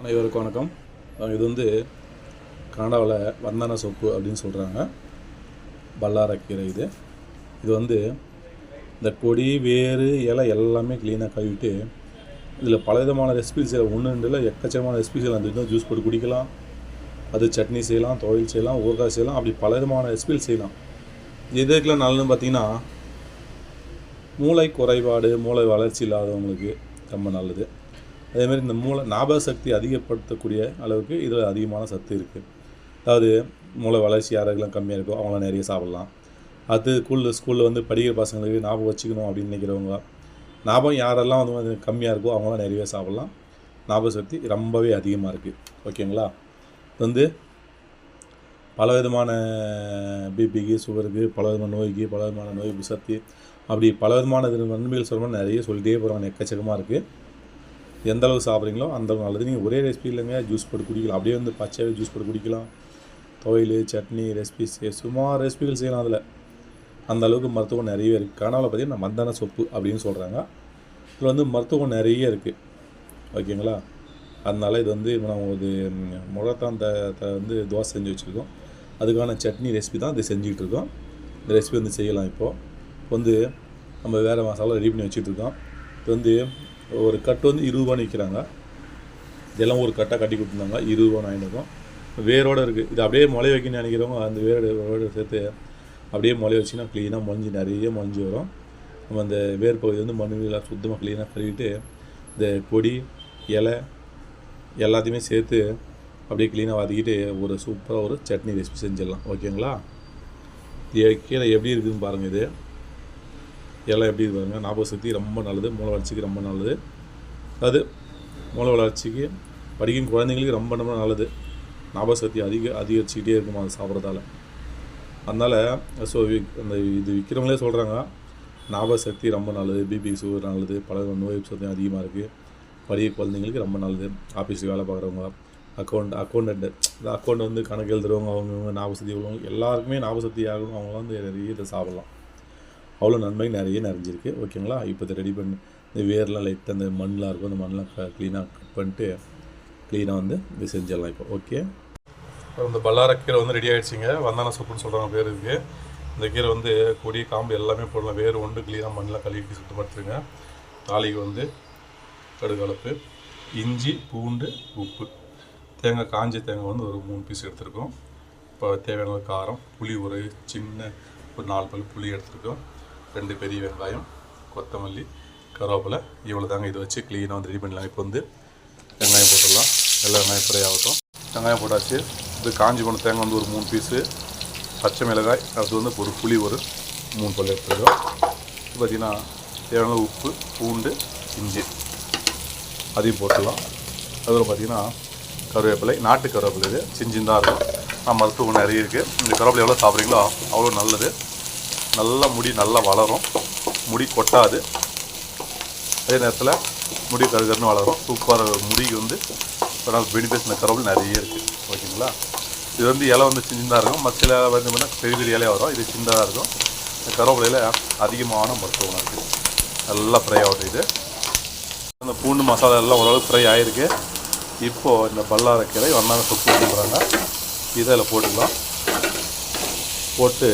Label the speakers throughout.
Speaker 1: அனைவருக்கும் வணக்கம். இது வந்து கனடாவில் வந்தன சொப்பு அப்படின்னு சொல்கிறாங்க பல்லாரக்கீரை இது. இது வந்து இந்த கொடி வேறு இலை எல்லாமே க்ளீனாக கழுவிட்டு இதில் பல விதமான ரெசிபிஸ் ஒன்று ரெண்டில் எக்கச்சக்கமான ரெசிபிஸ் அந்த ஜூஸ் போட்டு குடிக்கலாம். அது சட்னி செய்யலாம் துவையல் செய்யலாம் ஊறுகாய் செய்யலாம் அப்படி பல விதமான ரெசிபிஸ் செய்யலாம். எதுக்கெல்லாம் நல்லதுன்னு பார்த்தீங்கன்னா மூளை குறைபாடு மூளை வளர்ச்சி இல்லாதவங்களுக்கு ரொம்ப நல்லது. அதேமாதிரி இந்த மூளை ஞாபக சக்தி அதிகப்படுத்தக்கூடிய அளவுக்கு இதில் அதிகமான சத்து இருக்குது அதாவது மூளை வளர்ச்சி யாருக்கெல்லாம் கம்மியாக இருக்கோ அவங்களாம் நிறைய சாப்பிட்லாம். அது ஸ்கூலில் ஸ்கூலில் வந்து படிக்கிற பசங்களுக்கு ஞாபகம் வச்சுக்கணும் அப்படின்னு நினைக்கிறவங்க ஞாபகம் யாரெல்லாம் வந்து வந்து கம்மியாக இருக்கோ அவங்களாம் நிறைய சாப்பிட்லாம். ஞாபக சக்தி ரொம்பவே அதிகமாக இருக்குது ஓகேங்களா? இது வந்து பல விதமான பிபிக்கு சுகருக்கு பல விதமான நோய்க்கு பல விதமான நோய் சக்தி அப்படி பல விதமான இது நன்மைகள் சொல்லணும்னு நிறைய சொல்லிட்டே போகிறாங்க எக்கச்சக்கமாக இருக்குது எந்த அளவு சாப்பிட்றீங்களோ அந்த நல்லது. நீங்கள் ஒரே ரெசிபி இல்லைங்க ஜூஸ் போட்டு குடிக்கலாம். அப்படியே வந்து பச்சையாகவே ஜூஸ் போட்டு குடிக்கலாம். துவையல் சட்னி ரெசிபிஸ் சுமார் ரெசிபிகள் செய்யலாம் அதில். அந்த அளவுக்கு மருத்துவம் நிறையவே இருக்குது கனவில் பார்த்தீங்கன்னா மந்தான சொப்பு அப்படின்னு சொல்கிறாங்க இதில் வந்து மருத்துவம் நிறைய இருக்குது ஓகேங்களா? அதனால இது வந்து இப்போ நம்ம இது முழத்தான் த த வந்து தோசை செஞ்சு வச்சுருக்கோம். அதுக்கான சட்னி ரெசிபி தான் இது செஞ்சுக்கிட்டு இருக்கோம். இந்த ரெசிபி வந்து செய்யலாம் இப்போது வந்து நம்ம வேறு மசாலா ரெடி பண்ணி வச்சுட்டு இருக்கோம். இது வந்து ஒரு கட்டு வந்து இருபது ரூபான்னு விற்கிறாங்க இதெல்லாம் ஒரு கட்டாக கட்டி கொடுத்துருந்தாங்க. இருபது ரூபா வாங்கிட்டு வேரோடு இருக்குது இது அப்படியே முளை வைக்கணும்னு நினைக்கிறவங்க அந்த வேரோட வேரோட சேர்த்து அப்படியே முளை வச்சிங்கன்னா க்ளீனாக மொஞ்சி நிறைய மொஞ்சி வரும். நம்ம அந்த வேர் பகுதி வந்து மண்ணுலாம் சுத்தமாக க்ளீனாக கழுவிட்டு இந்த கொடி இலை எல்லாத்தையுமே சேர்த்து அப்படியே க்ளீனாக வதக்கிட்டு ஒரு சூப்பராக ஒரு சட்னி ரெசிபி செஞ்சிடலாம். ஓகேங்களா? இது கீழே எப்படி இருக்குதுன்னு பாருங்கள் இது. இலை எப்படி இருக்கு பாருங்கள் ஞாபக சக்தி ரொம்ப நல்லது. மூளை வளர்ச்சிக்கு ரொம்ப நல்லது. அது மூளை வளர்ச்சிக்கு படிக்கும் குழந்தைங்களுக்கு ரொம்ப ரொம்ப நல்லது. ஞாபக சக்தி அதிக அதிகரிச்சுக்கிட்டே இருக்கும் அது சாப்பிட்றதால. அதனால் ஸோ அந்த இது விற்கிறவங்களே சொல்கிறாங்க ஞாபக சக்தி ரொம்ப நல்லது. பிபி சுகர் நல்லது. பல நோய் சக்தி அதிகமாக இருக்குது படிக்க குழந்தைங்களுக்கு ரொம்ப நல்லது. ஆஃபீஸுக்கு வேலை பார்க்குறவங்க அக்கௌண்ட் அக்கௌண்டன்ட் இந்த அக்கௌண்ட் வந்து கணக்கு எழுதுறவங்க அவங்கவுங்க ஞாபக சக்தி உள்ளவங்க எல்லாருக்குமே ஞாபக சக்தி ஆகணும். அவங்களாம் வந்து நிறைய இதை சாப்பிட்லாம். அவ்வளோ நன்மை நிறைய நிறைஞ்சிருக்கு. ஓகேங்களா? இப்போ இதை ரெடி பண்ணி இந்த வேர்லாம் லைட்டாக அந்த மண்ணெலாம் இருக்கும் அந்த மண்ணெலாம் க க்ளீனாக கட் பண்ணிட்டு க்ளீனாக வந்து இது செஞ்சிடலாம் இப்போ. ஓகே இந்த பல்லாரக்கீரை வந்து ரெடி ஆகிடுச்சிங்க வந்தான சூப்புன்னு சொல்கிறாங்க பேர் இருக்குது இந்த கீரை வந்து கொடி காம்பு எல்லாமே போடலாம். வேர் ஒன்று க்ளீனாக மண்ணெலாம் கழுவிட்டு சுத்தப்படுத்துருங்க தாளிக்கு வந்து கடுகலப்பு இஞ்சி பூண்டு உப்பு. தேங்காய் காஞ்ச தேங்காய் வந்து ஒரு மூணு பீஸ் எடுத்திருக்கோம். இப்போ தேவையான காரம் புளி ஒரு சின்ன ஒரு நாலு பல் புளி எடுத்திருக்கோம். ரெண்டு பெரிய வெங்காயம் கொத்தமல்லி கருவேப்பிலை இவ்வளோ தாங்க இதை வச்சு க்ளீனாக வந்து ரெடி பண்ணலாம். இப்போ வந்து வெங்காயம் போட்டுடலாம். எல்லா வெங்காயம் ஃப்ரை ஆகட்டும். வெங்காயம் போட்டாச்சு. இது காஞ்சி போன தேங்காய் வந்து ஒரு மூணு பீஸு பச்சை மிளகாய் அது வந்து ஒரு புளி ஒரு மூணு பல் எடுத்துருக்கோம் இது பார்த்திங்கன்னா தேவையான உப்பு பூண்டு இஞ்சி. அதையும் போட்டுடலாம். அதில் பார்த்திங்கன்னா கருவேப்பிலை நாட்டு கருவேப்பிலை இது. சிஞ்சின் தான் இருக்கும். நான் மருத்துவம் நிறைய இருக்குது இந்த கருவேப்பிலை எவ்வளோ சாப்பிட்றீங்களோ அவ்வளோ நல்லது. நல்லா முடி நல்லா வளரும். முடி கொட்டாது. அதே நேரத்தில் முடி கருகருன்னு வளரும். சூப்பராக முடிக்கு வந்து பெனிஃபிட்ஸ் இந்த நிறைய இருக்குது ஓகேங்களா? இது வந்து இலை வந்து சின்னதாக இருக்கும். மற்ற இலை வந்து பார்த்தீங்கன்னா பெரிய பெரிய இலையாக வரும். இது சின்னதாக இருக்கும். இந்த கருவேப்பிலையில் அதிகமான மருத்துவம் இருக்குது நல்லா ஃப்ரை ஆகுது இது. அந்த பூண்டு மசாலா எல்லாம் ஓரளவுக்கு ஃப்ரை ஆகிருக்கு இப்போது இந்த பல்லாரக்கீரை வண்ணாங்க சொப்பு பண்ணுறாங்க இதை அதில் போட்டுக்கலாம். போட்டு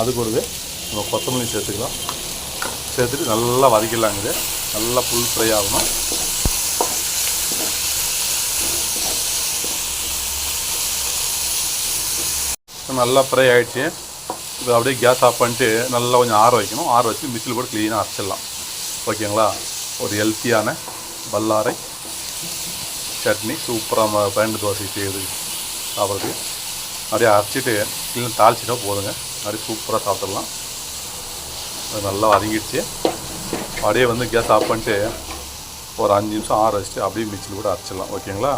Speaker 1: அது கூடவே நம்ம கொத்தமல்லி சேர்த்துக்கலாம். சேர்த்துட்டு நல்லா வதக்கிடலாங்க இது. நல்லா ஃபுல் ஃப்ரை ஆகணும். நல்லா ஃப்ரை ஆகிடுச்சு இப்போ அப்படியே கேஸ் ஆஃப் பண்ணிட்டு நல்லா கொஞ்சம் ஆற வைக்கணும். ஆற வச்சு மிக்சியில் கூட க்ளீனாக அரைச்சிடலாம். ஓகேங்களா ஒரு ஹெல்த்தியான பல்லாரை சட்னி சூப்பராக பயந்து தோசை செய்யுது சாப்பிட்றது அப்படியே அரைச்சிட்டு இல்லை தாளிச்சிட்டா போதுங்க. அப்படியே சூப்பராக சாப்பிட்றலாம் அது நல்லா வதங்கிடுச்சு. அப்படியே வந்து கேஸ் ஆஃப் பண்ணிட்டு ஒரு அஞ்சு நிமிஷம் ஆற வச்சுட்டு அப்படியே மிக்சியில் கூட அரைச்சிடலாம். ஓகேங்களா?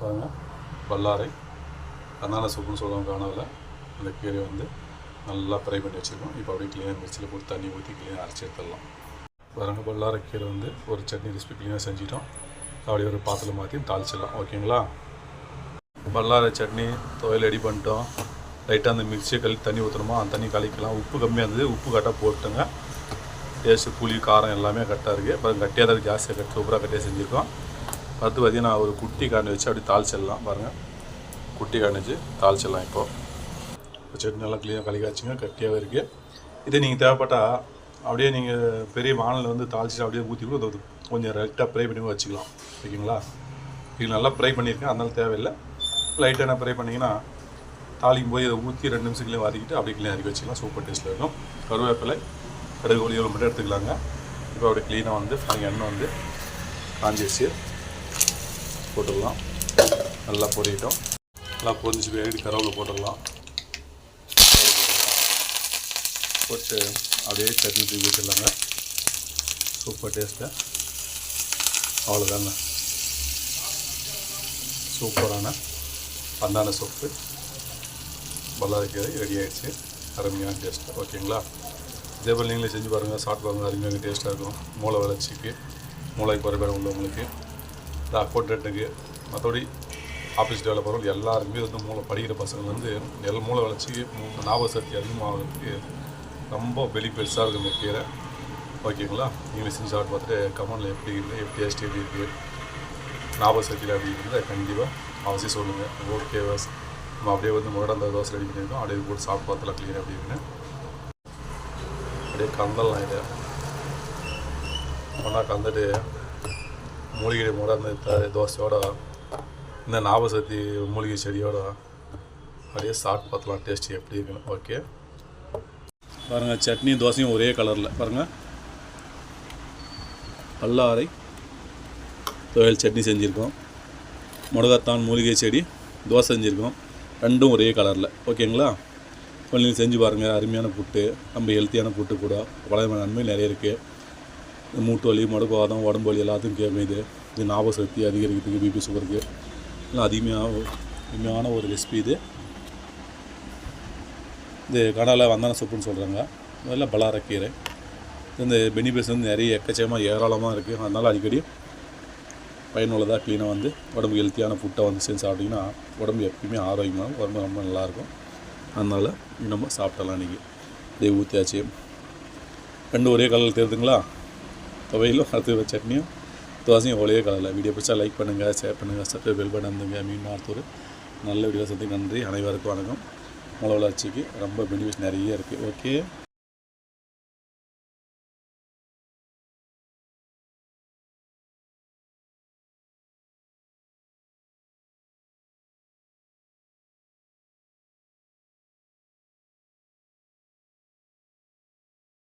Speaker 1: பாருங்கள் பல்லாரை கர்நாடக சூப்புன்னு சொல்லுவாங்க காணவில் அந்த கீரை வந்து நல்லா ஃப்ரை பண்ணி வச்சுருக்கோம். இப்போ அப்படியே க்ளீனாக மிக்சியில் போட்டு தண்ணி ஊற்றி க்ளீனாக அரைச்சி எடுத்துடலாம். பாருங்கள் பல்லார கீரை வந்து ஒரு சட்னி ரெசிபி க்ளீனாக செஞ்சிட்டோம். அப்படியே ஒரு பாத்திரம் மாற்றி தாளிச்சிடலாம். ஓகேங்களா? பல்லார சட்னி துவையல் ரெடி பண்ணிட்டோம். லைட்டாக அந்த மிக்சியை கழி தண்ணி ஊற்றணுமா அந்த தண்ணி கழிக்கலாம். உப்பு கம்மியாக இருந்தது. உப்பு கரெக்டாக போட்டுங்க டேஸ்ட்டு புளி காரம் எல்லாமே கரெக்டாக இருக்குது அப்புறம் கட்டியாக தான் ஜாஸ்தியாக கட்டி சூப்பராக கட்டியாக செஞ்சுருக்கோம். பார்த்து பார்த்தீங்கன்னா ஒரு குட்டி காணி வச்சு அப்படியே தாளிச்சிடலாம். பாருங்கள் குட்டி காணி வச்சு தாளிச்சிடலாம் இப்போது இப்போ சட்னி நல்லா க்ளீனாக கழிக்காச்சுங்க காய்ச்சிங்க கட்டியாகவே இருக்குது இதே நீங்கள் தேவைப்பட்டால் அப்படியே நீங்கள் பெரிய வானலில் வந்து தாளிச்சிட்டு அப்படியே ஊற்றி கூட கொஞ்சம் லைட்டாக ப்ரை பண்ணி வச்சுக்கலாம். ஓகேங்களா? இது நல்லா ப்ரை பண்ணியிருக்கேன். அதனால தேவையில்லை. லைட்டாக நான் ப்ரை பண்ணிங்கன்னா தாளிக்கும் போய் அதை ஊற்றி ரெண்டு நிமிஷத்துலேயே வாதிக்கிட்டு அப்படியே க்ளீன் இறக்கி வச்சுக்கலாம். சூப்பர் டேஸ்ட்டில் இருக்கும். கருவேப்பிலை கடுகு ஒளி மட்டும் எடுத்துக்கலாங்க. இப்போ அப்படியே க்ளீனாக வந்து பாருங்க எண்ணெய் வந்து காஞ்சி போட்டுடலாம் நல்லா பொரியட்டும். நல்லா பொரிஞ்சு போய் கருவேப்பிலை போட்டுடலாம் போட்டு அப்படியே சட்னி தூக்கி வச்சிடலாங்க. சூப்பர் டேஸ்ட்டு அவ்வளோதாங்க சூப்பரான பந்தான சோப்பு. பல்லாரிக்கீரை ரெடி ஆகிடுச்சு அருமையான டேஸ்ட்டு ஓகேங்களா? இதே போல் நீங்களே செஞ்சு பாருங்கள் சாப்பிட்டு பாருங்கள் அருமையாக டேஸ்ட்டாக இருக்கும். மூளை வளர்ச்சிக்கு மூளை குறைபாடு உள்ளவங்களுக்கு. இந்த அக்கௌண்டன்ட்டுக்கு மற்றபடி ஆஃபீஸ் டெவலப்பரும் எல்லாருமே வந்து மூளை படிக்கிற பசங்க வந்து எல்லா மூளை வளர்ச்சிக்கு மூ- ஞாபக சக்தி அதிகமாகிறதுக்கு ரொம்ப வெளி பெருசாக இருக்கும் இந்த கீரை. ஓகேங்களா? நீங்கள் செஞ்சு சாப்பிட்டு பார்த்துட்டு கமெண்டில் எப்படி இருக்குது எப்படி டேஸ்ட் எப்படி இருக்குது ஞாபக சக்தியில் அப்படி இருந்தால் கண்டிப்பாக அவசியம் சொல்லுங்கள் ஓகே வாஸ் நம்ம அப்படியே வந்து முகடந்த தோசை ரெடி பண்ணியிருக்கோம். அப்படியே போட்டு சாப்பிட்டு பார்த்தலாம் க்ளீன் அப்படி அப்படியே கந்தலாம் இது. ஒன்றா கந்துட்டு மூலிகை மூட அந்த தோசையோட இந்த ஞாபக சக்தி மூலிகை செடியோட அப்படியே சாப்பிட்டு பார்த்தலாம் டேஸ்ட் எப்படி இருக்குன்னு. ஓகே பாருங்கள் சட்னி தோசையும் ஒரே கலரில் பாருங்கள் பல்லாரை துவையல் சட்னி செஞ்சுருக்கோம். முடகத்தான் மூலிகை செடி தோசை செஞ்சுருக்கோம். ரெண்டும் ஒரே கலரில் ஓகேங்களா இப்போ நீங்கள் செஞ்சு பாருங்கள் அருமையான புட்டு. நம்ம ஹெல்த்தியான புட்டு கூட. பழைய நன்மை நிறைய இருக்குது மூட்டு வலி முடக்குவாதம் உடம்பு வலி எல்லாத்துக்கும் கேட்கும் இது இது ஞாபக சக்தி அதிகரிக்கிறதுக்கு பிபி சுகருக்கு எல்லாம் அதிகமாக அருமையான ஒரு ரெசிபி இது. இது கடலை வந்தான சூப்புன்னு சொல்கிறாங்க அதெல்லாம் பலாரக்கீரை. இந்த பெனிஃபிட்ஸ் வந்து நிறைய எக்கச்சக்கமாக ஏராளமாக இருக்குது அதனால் அடிக்கடி பயனுள்ளதாக க்ளீனாக வந்து உடம்பு ஹெல்த்தியான ஃபுட்டை வந்து செஞ்சு சாப்பிட்டிங்கன்னா உடம்பு எப்பயுமே ஆரோக்கியமாக உடம்பு ரொம்ப நல்லாயிருக்கும். அதனால் நம்ம சாப்பிடலாம் இன்றைக்கி இதே ஊற்றியாச்சு ரெண்டு ஒரே கலரில் தெரியுதுங்களா துவையிலும் அடுத்து சட்னியும் தோசையும் ஒரே கலரில். வீடியோ பிடிச்சா லைக் பண்ணுங்கள் ஷேர் பண்ணுங்கள் சப்ஸ்கிரைப் பெல் பட்டன் வந்துங்க மீன் ஆர்த்தூர் நல்ல வீடியோ சந்தி நன்றி. அனைவருக்கும் வணக்கம். மொளவளர்ச்சிக்கு ரொம்ப பெனிஃபிட்ஸ் நிறைய இருக்குது ஓகே